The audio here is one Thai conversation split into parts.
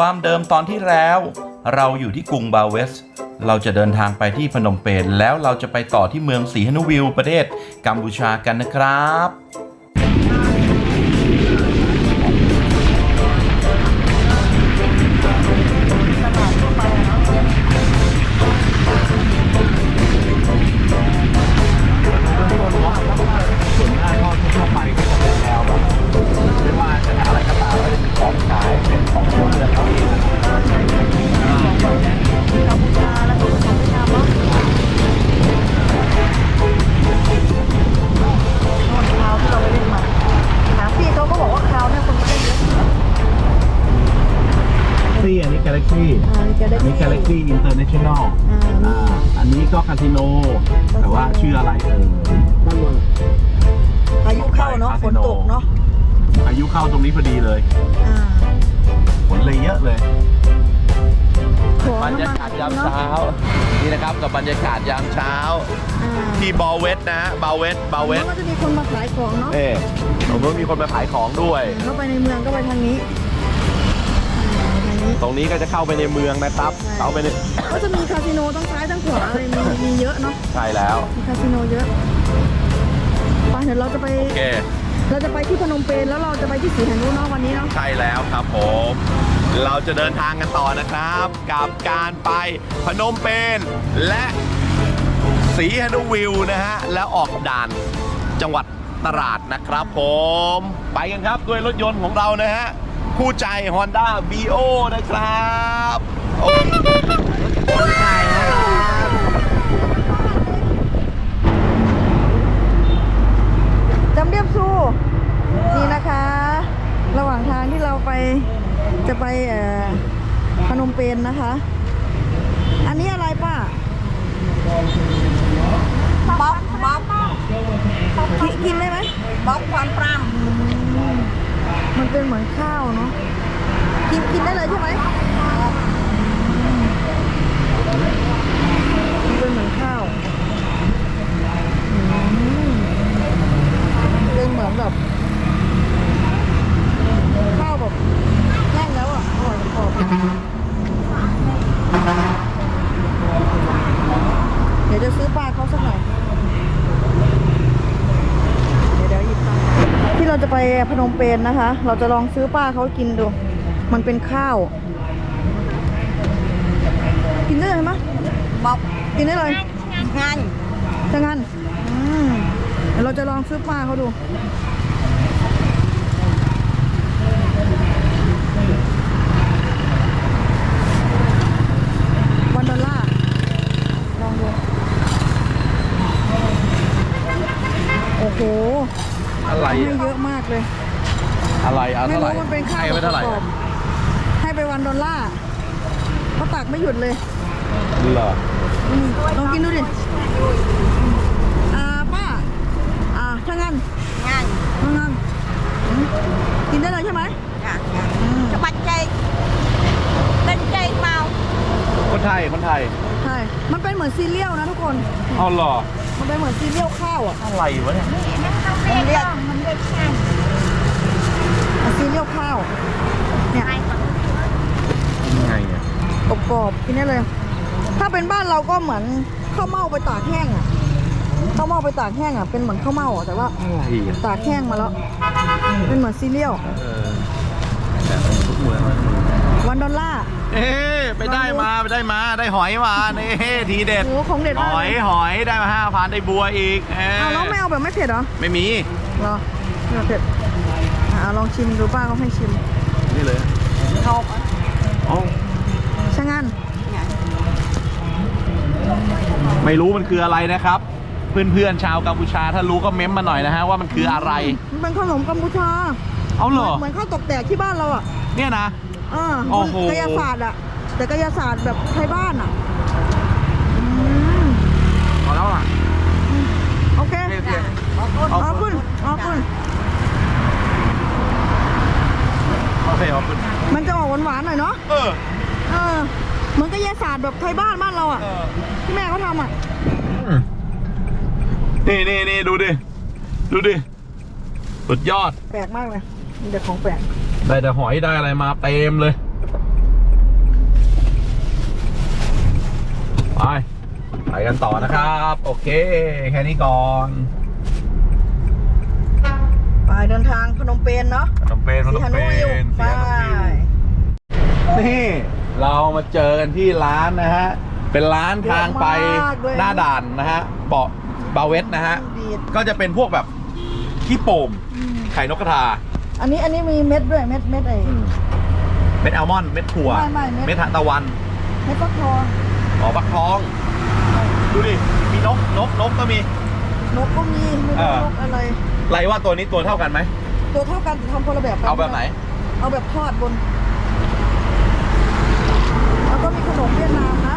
ความเดิมตอนที่แล้ว เราอยู่ที่กรุงบาเวส เราจะเดินทางไปที่พนมเปญแล้วเราจะไปต่อที่เมืองสีหนุวิวประเทศกัมพูชากันนะครับ อ่ามีอันนี้ Galaxy International อ่าอ่า อันนี้ก็คาสิโน แต่ว่าชื่ออะไรเอ่ยพายุเข้าเนาะฝนตกเนาะอายุเข้าตรงนี้พอดีเลยอ่าฝนเลยเยอะเลย ของบรรยากาศยามเช้า นี่นะครับกับบรรยากาศยามเช้าอ่าที่บาเวสนะฮะบาเวสบาเวแล้วสก็จะมีคนมาขายของเนาะเอ๊ผมว่ามีคนมาขายของด้วย เข้าไปในเมืองก็ไปทางนี้อ่าทางนี้ ตรงนี้ก็จะเข้าไปในเมืองนะครับ เข้าไปในก็จะมีคาสิโนทั้งซ้ายทั้งขวาอะไรมีมีเยอะเนาะใช่แล้วมีคาสิโนเยอะไปเดี๋ยวเราจะไปโอเคเราจะไปที่พนมเปญแล้วเราจะไปที่สีหนุเนาะวันนี้เนาะใช่แล้วครับผมเราจะเดินทางกันต่อนะครับ กับการไปพนมเปญและสีฮนุวิวนะฮะแล้วออกด่านจังหวัดตราดนะครับผม ไปกันครับด้วยรถยนต์ของเรานะฮะ คู่ใจ Honda v o นะครับโอ้ใช่นะครับจำเรียบสู้นี่นะคะ ระหว่างทางที่เราไปจะไปเอ่อพนมเปญนะคะ อันนี้อะไรป้าบ๊อบบ๊อบกิกินได้ไหมบ๊อบความปราม มันเป็นเหมือนข้าวเนาะกินกินได้เลยใช่ไหมมันเป็นเหมือนข้าวอืมเป็นเหมือนแบบข้าวแบบแห้งแล้วอะอร่อยกรอบเดี๋ยวจะซื้อปลาเขาสักหน่อย เดี๋ยวเดี๋ยวหยิบตังค์ที่ เราจะไปพนมเปญนะคะ เราจะลองซื้อป้าเขากินดู มันเป็นข้าว กินได้เลยไหมบ๊อบกินได้เลยงานจะงั้นอืมเดี๋ยวเราจะลองซื้อป้าเขาดู วันดอลลาร์ลองดู โอ้โห อะไรให้อะเยอะมากเลย อะไรเอาไม่เท่าไหร่รู้มันเป็นข้าวให้ไปเท่าไหร่ประกอบให้ไปวันดอลลาร์เขาตักไม่หยุดเลยเหรออืมลองกินดูดิอ่าป้า อ่าถ้างั้นงานถ้างั้นอืมกินได้เลยใช่ไหมงานอืมจะบัดใจเป็นใจเมาคนไทยคนไทยใช่ มันเป็นเหมือนซีเรียลนะทุกคน เอาเหรอมันเป็นเหมือนซีเรียลข้าวอะ อะไรวะเนี่ย มันเรียกมันเรียกงานอะซีเรียลข้าว เนี่ยยังไงอะกรอบๆกินได้เลย ถ้าเป็นบ้านเราก็เหมือนข้าวเม่าไปตากแห้งอะ ข้าวเม่าไปตากแห้งอะ เป็นเหมือนข้าวเม่าอะแต่ว่า อะไรอะตากแห้งมาแล้ว เป็นเหมือนซีเรียล เออ วันดอลลาร์ เอ๊ะไปได้มาไปได้มาได้หอยมานี่ทีเด็ดโอ้ของเด็ดหมากอเลยยหอยได้มาห้าพันได้บัวอีกเอ๊ะเอาแล้วไม่เอาแบบไม่เผ็ดเหรอไม่มีเหรอไม่เผ็ดอะเอาลองชิมดูป้าเขาให้ชิมนี่เลยทบอ๋อช่างงั้นไม่รู้มันคืออะไรนะครับ เพื่อนๆชาวกัมพูชาถ้ารู้ก็เม้มมาหน่อยนะฮะว่ามันคืออะไรมันเป็นขนมกัมพูชา เอาเหรอเหมือนข้าวตกแตกที่บ้านเราอะ เนี่ยนะ เออโอ้โห กายศาสตร์อะแต่กายศาสตร์แบบไทยบ้านอะอืมพอแล้วอะโอเคโอเคเอาขึ้นเอาขึ้น โอเคเอาขึ้นมันจะออกหวานๆหน่อยเนาะ เออเออ เหมือนกายศาสตร์แบบไทยบ้านบ้านเราอะที่แม่เขาทำอะนี่นี่นี่ดูดิ ดูดิ สุดยอด แปลกมากเลยมีแต่ของแปลก ได้แต่หอยได้อะไรมาเต็มเลย ไป ไปกันต่อนะครับ โอเค แค่นี้ก่อน ไปเดินทางพนมเปญเนาะพนมเปญพนมเปญไปนี่เรามาเจอกันที่ร้านนะฮะ เป็นร้านทางไปหน้าด่านนะฮะเปาะบาเวสนะฮะ ก็จะเป็นพวกแบบขี้โป่งไข่นกกระทา อันนี้อันนี้มีเม็ดด้วยเม็ดเม็ดไอ้เม็ดอัลมอนด์เม็ดถั่ว ไม่ไม่เม็ด เม็ดทานตะวันเม็ดฟักทองอ๋อฟักทอง ดูดิ มีนก นก นกก็มี นกก็มีไม่เอรู้อนกอะไร ไรว่าตัวนี้ตัวเท่ากันไหม ตัวเท่ากันแต่ทำคนละแบบกัเอาแบบไหน เอาแบบทอดบน แล้วก็มีขนมเวียดนามนะ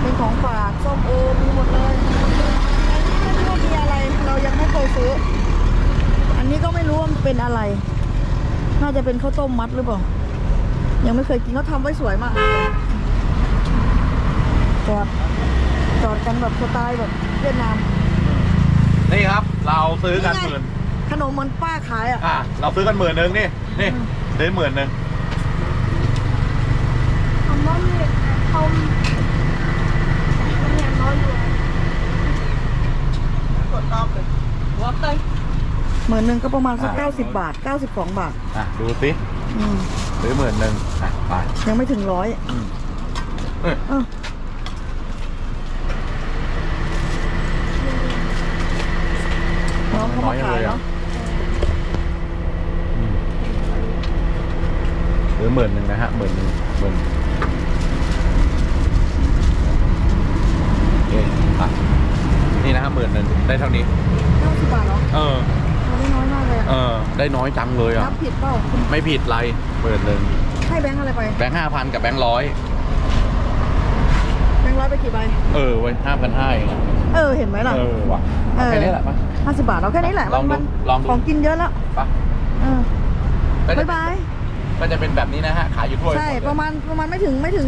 เป็นของฝากส้มโอมีหมดเลยอันนี้ไม่รู้ว่ามีอะไร เรายังไม่เคยซื้อ อันนี้ก็ไม่รู้ว่ามันเป็น อะไร น่าจะเป็นข้าวต้มมัดหรือเปล่า ยังไม่เคยกินเขาทำไว้สวยมาก จอด จอดกันแบบสไตล์แบบเวียดนาม นี่ครับ เราซื้อกันหมื่นขนมเหมือนป้าขายอะ อะเราซื้อกันหมื่นหนึ่งนี่นี่ซื้อหมื่นหนึ่ง คำว่าเด็กเขาเขาเนี่ยน้อยอยู่ หมื่นหนึ่งก็ประมาณสักเก้าสิบบาทเก้าสิบสองบาทอะดูสิอืมซื้อหมื่นหนึ่งอะไป ยังไม่ถึงร้อยอืมเอ้ย เออน้องเขามาขายเนาะซื้อหมื่นหนึ่งนะฮะหมื่นหนึ่งหมื่นนี่อะนี่นะฮะหมื่นหนึ่งได้เท่านี้ เก้าสิบบาทเหรอ เออ เราได้น้อยมากเลย เอ อะ อ ได้น้อยจังเลยอะนับผิดเปล่าคุณไม่ผิดไรหมื่นหนึ่งให้แบงค์อะไรไป แบงค์ห้าพันกับแบงค์ร้อยแบงค์ร้อยไปกี่ใบ เออไว้ห้าพันห้าเองเออเห็นไหมล่ะ เออว่ะเอาแค่นี้แหละปะห้าสิบบาท เอาแค่นี้แหละลองดูมันลองดูของกินเยอะแล้วปะเออก็จะบายเป็นบายก็จะเป็นแบบนี้นะฮะ ขายอยู่ทั่วใช่หมดเลยประมาณประมาณไม่ถึงไม่ถึง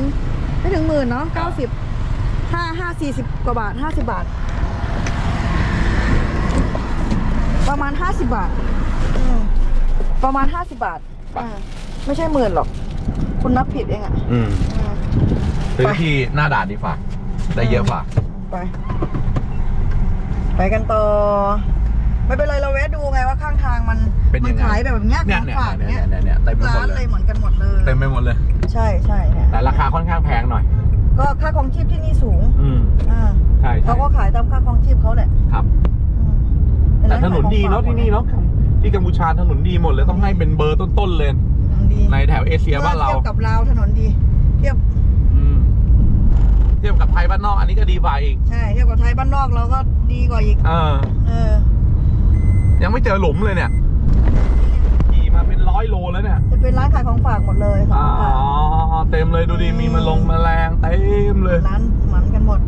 ไม่ถึงหมื่นเนาะเก้าสิบห้าห้าสี่สิบกว่าบาทห้าสิบบาท ประมาณห้าสิบบาทอืม ประมาณห้าสิบบาทอ่าไม่ใช่หมื่นหรอก คุณนับผิดเองอะอืมอืมซื้อไป ที่หน้าด่านดีฝากได้เยอะฝากไป ไปกันต่อ ไม่เป็นไรเราแวะดูไงว่าข้างทางมันเป็นมัยังไงขายแบบเนี้ยเนี่ยของเนี่ยฝากเนี่ยเนี้ยเนี่ยเนี่ยเต็มไปหมร้าดนเลเลยยเหมือนกันหมดเลยเต็มไปหมดเลย ใช่ใช่เนี่ยแต่ราคาค่อนข้างแพงหน่อย ก็ค่าครองชีพที่นี่สูงอืมอ่าใช่ใช่เขาก็ขายตามค่าครองชีพเขาแหละครับ อืมเป็แต่ร้าถนนดีเนาะขายของฝกที่นี่เนาะ ที่กัมพูชาถนนดีหมดเลยต้องให้เป็นเบอร์ต้นๆเลยถนนดีในแถวเอเชียบ้านเราเทียบกับลาวถนนดี เทียบอืมเทียบกับไทยบ้านนอกอันนี้ก็ดีกว่าอีกใช่เทียบกับไทยบ้านนอกเราก็ดีกว่าอีก เออ เออ ยังไม่เจอหลุมเลยเนี่ยขี่มาเป็นร้อยโลแล้วเนี่ยจะเป็นร้านขายของฝากหมดเลยสออ๋งค่ะอเต็มเลยดูดิมีแมาลงแมลงเต็มเลยร้านเหมือนกันหมด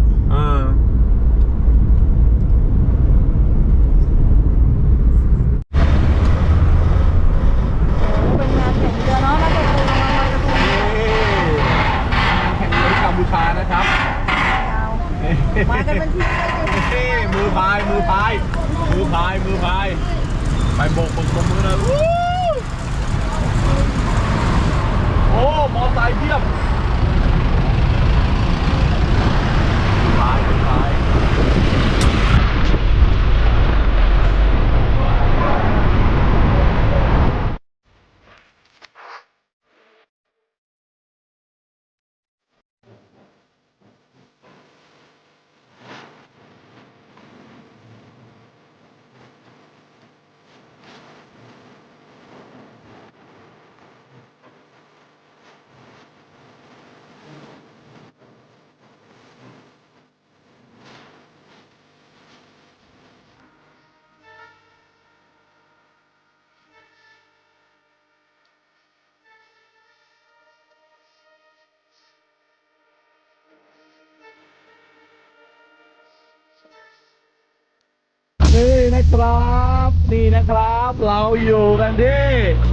นี่นะครับ นี่นะครับ เราอยู่กันที่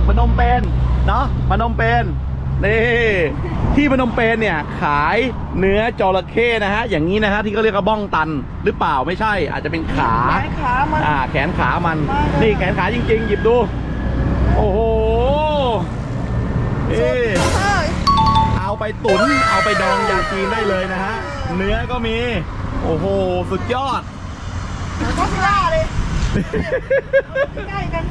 พนมเปญเนาะพนมเปญนี่ที่พนมเปญเนี่ยขายเนื้อจระเข้นะฮะอย่างนี้นะฮะที่เขาเรียกว่าบ้องตันหรือเปล่าไม่ใช่ อาจจะเป็นขาแขนขามันอ่าแขนขามันมาเลยนี่แขนขาจริง ๆ หยิบดู โอ้โหเอ้สุดเฮ้ยเอาไปตุนเอาไปดองยาจีนได้เลยนะฮะเอเนื้อก็มี โอ้โห สุดยอดเหมือนก็ล่าเลย ใกล้กัน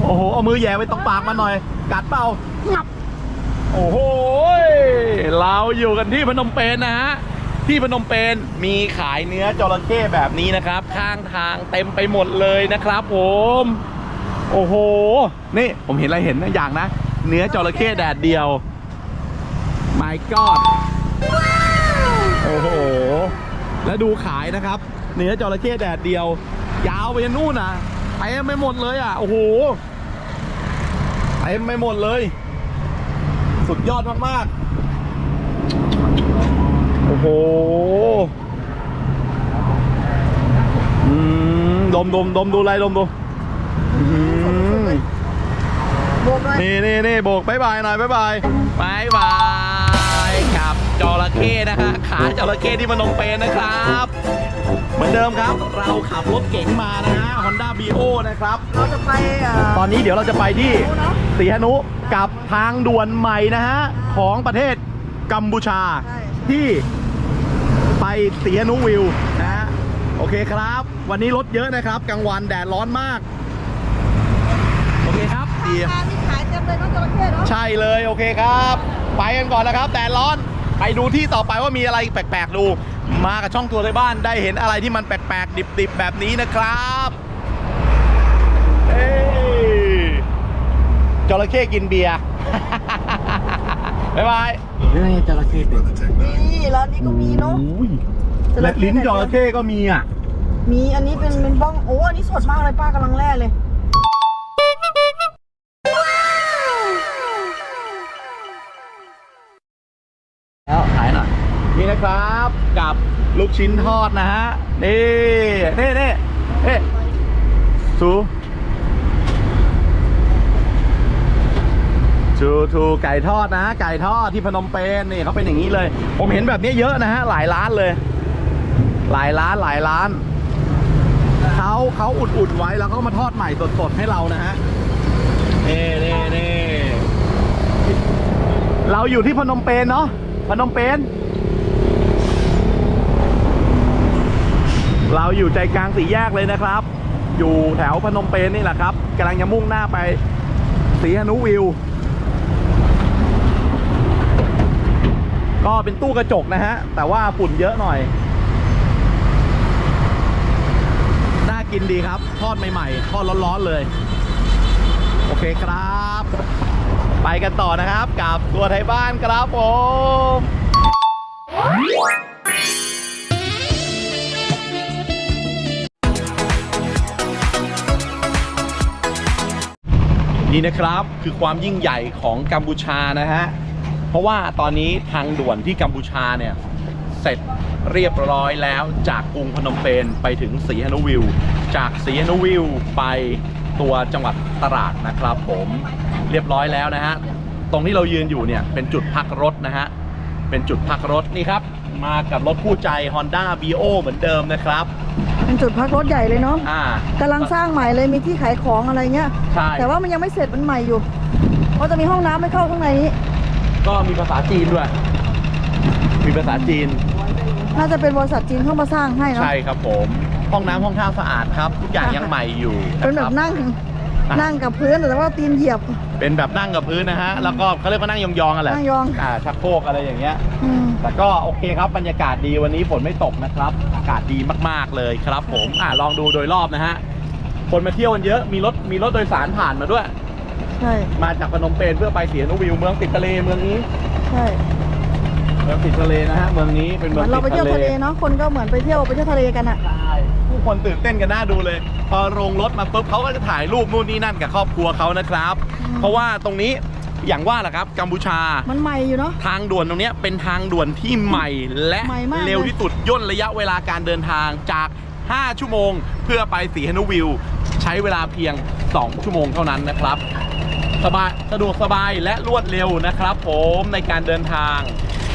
โอ้โห เอามือแหย่ไปตรงปากมาหน่อย กัดเปล่างับ โอ้โห เราอยู่กันที่พนมเปญนะฮะ ที่พนมเปญมีขายเนื้อจระเข้แบบนี้นะครับ ข้างทางเต็มไปหมดเลยนะครับผม โอ้โห นี่ผมเห็นอะไรเห็นนะอย่างนะ เนื้อจระเข้แดดเดียว my god โอ้โห แล้วดูขายนะครับ เนื้อจระเข้แดดเดียว ยาวไปนู่นอะเต็มไปหมดเลยอะ โอ้โหเต็มไปหมดเลย สุดยอดมากๆ โอ้โหอืมดมดมดมดูอะไรดมดูนี่นี่นี่โบกบายบายหน่อยบายบายบายบายครับจระเข้นะฮะขาจระเข้ที่มันนมเปญนะครับ เหมือนเดิมครับ เราขับรถเก๋งมานะฮะ Honda b o นะครับ เราจะไปอ่าตอนนี้เดี๋ยวเราจะไปที่รู้เนาะสีหนุกับทางด่วนใหม่นะฮะ ของประเทศกัมพูชาใช่ ที่ไปสีหนุวิวนะฮะโอเคครับ วันนี้รถเยอะนะครับกลางวันแดดร้อนมาก โอเคครับทางเดี๋ยวการนี่ขายเต็มเลยเน้องจระเข้เนาะ ใช่เลย โอเคครับ ไปกันก่อนนะครับแดดร้อน ไปดูที่ต่อไปว่ามีอะไรแปลกๆดู มากับช่องตัวในบ้านได้เห็นอะไรที่มันแปลกๆดิบๆแบบนี้นะครับเอ้ยจระเข้กินเบียร์บ๊ายบายนี่จระเข้เต็มนี่ร้านนี้ก็มีเนาะอุ้ยจระเข้และลิ้นจระเข้ก็มีอะมีอันนี้เป็นเป็นบ้องโอ้อันนี้สดมากเลยป้ากำลังแล่เลย ลูกชิ้นทอดนะฮะ นี่นี่นี่เอ๊ะสูชูทูไก่ทอดนะ ไก่ทอดที่พนมเปญนี่เขาเป็นอย่างนี้เลย ผมเห็นแบบนี้เยอะนะฮะ หลายร้านเลย หลายร้านหลายร้านเขาเขาอุ่นๆไว้แล้วก็มาทอดใหม่สดๆให้เรานะฮะเนี่นี่นี่เราอยู่ที่พนมเปญเนาะพนมเปญ เราอยู่ใจกลางสี่แยกเลยนะครับ อยู่แถวพนมเปญนี่แหละครับกำลังจะมุ่งหน้าไปสีหนุวิว ก็เป็นตู้กระจกนะฮะ แต่ว่าฝุ่นเยอะหน่อย น่ากินดีครับ ทอดใหม่ๆ ทอดร้อนๆเลย โอเคครับ ไปกันต่อนะครับ กับตัวไทยบ้านครับผม นี่นะครับคือความยิ่งใหญ่ของกัมพูชานะฮะ เพราะว่าตอนนี้ทางด่วนที่กัมพูชาเนี่ย เสร็จเรียบร้อยแล้วจากกรุงพนมเปญไปถึงสีหนุวิว จากสีหนุวิวไปตัวจังหวัดตราดนะครับผมเรียบร้อยแล้วนะฮะ ตรงที่เรายืนอยู่เนี่ยเป็นจุดพักรถนะฮะ เป็นจุดพักรถนี่ครับ มากับรถคู่ใจ Honda b o เหมือนเดิมนะครับ เป็นจุดพักรถใหญ่เลยเนาะอ่ากำลังสร้างใหม่เลยมีที่ขายของอะไรเงี้ย ใช่แต่ว่ามันยังไม่เสร็จมันใหม่อยู่เพราะจะมีห้องน้ำไม่เข้าข้างในนี้ ก็มีภาษาจีนด้วย มีภาษาจีน น่าจะเป็นบริษัทจีนเข้ามาสร้างให้เนาะ ใช่ครับผม ห้องน้ำห้องท่าสะอาดครับ ทุกอย่างยังใหม่อยู่เป็นแบะคบรันั่งอะนั่งกับพื้นแต่ว่าตีนเหยียบ เป็นแบบนั่งกับพื้นนะฮะ แล้วก็เขาเรียกว่านั่งยองๆกันแหละนั่งยอง อ่าชักโครกอะไรอย่างเงี้ย อืมแต่ก็โอเคครับบรรยากาศดีวันนี้ฝนไม่ตกนะครับอากาศดีมากๆเลยครับ ผมอ่าลองดูโดยรอบนะฮะคนมาเที่ยวกันเยอะมีรถมีรถโดยสารผ่านมาด้วย ใช่มาจากพนมเปญเพื่อไปเสียนุวิวเมืองติดทะเลเมืองนี้ใช่เมืองติดทะเลนะฮะเมืองนี้เป็นเหเมืมือองนเราไปติดเที่ยวทะทะเลเลเนาะคนก็เหมือนไปเที่ยวไปเที่ยวทะเลกันอะใช่ผู้คนตื่นเต้นกันน่าดูเลย พอลงรถมาปุ๊บเขาก็จะถ่ายรูปนู่นนี่นั่นกับครอบครัวเขานะครับ เพราะว่าตรงนี้ อย่างว่าแหละครับกัมพูชา มันใหม่อยู่เนาะ ทางด่วนตรงเนี้ยเป็นทางด่วนที่ใหม่และใหม่มากเลยเร็วที่สุดย่นระยะเวลาการเดินทางจาก 5 ชั่วโมง เพื่อไปสีฮนุวิว ใช้เวลาเพียง 2 ชั่วโมงเท่านั้นนะครับ สบายสะดวกสบายและรวดเร็วนะครับ ผมในการเดินทาง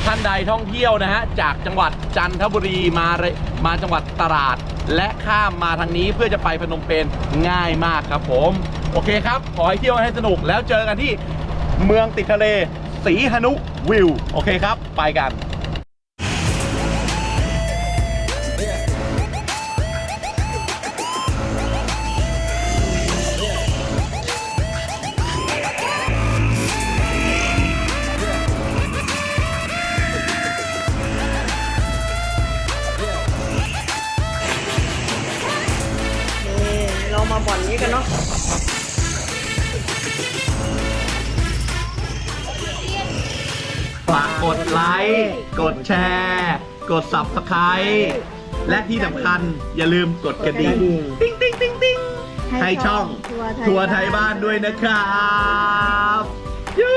ท่านใดท่องเที่ยวนะฮะจากจังหวัดจันทบุรีมาเลยมาจังหวัดตราดและข้ามมาทางนี้เพื่อจะไปพนมเปญง่ายมากครับผม โอเคครับ ขอให้เที่ยวให้สนุกแล้วเจอกันที่ เมืองติดทะเลสีหนุวิว โอเคครับ ไปกัน ฝากกดไลค์ กดแชร์ กด subscribe และที่สำคัญอย่าลืมกดกระดิ่งติ๊งติ๊งติ๊งติ๊งให้ช่องทัวร์ไทยบ้านด้วยนะครับยู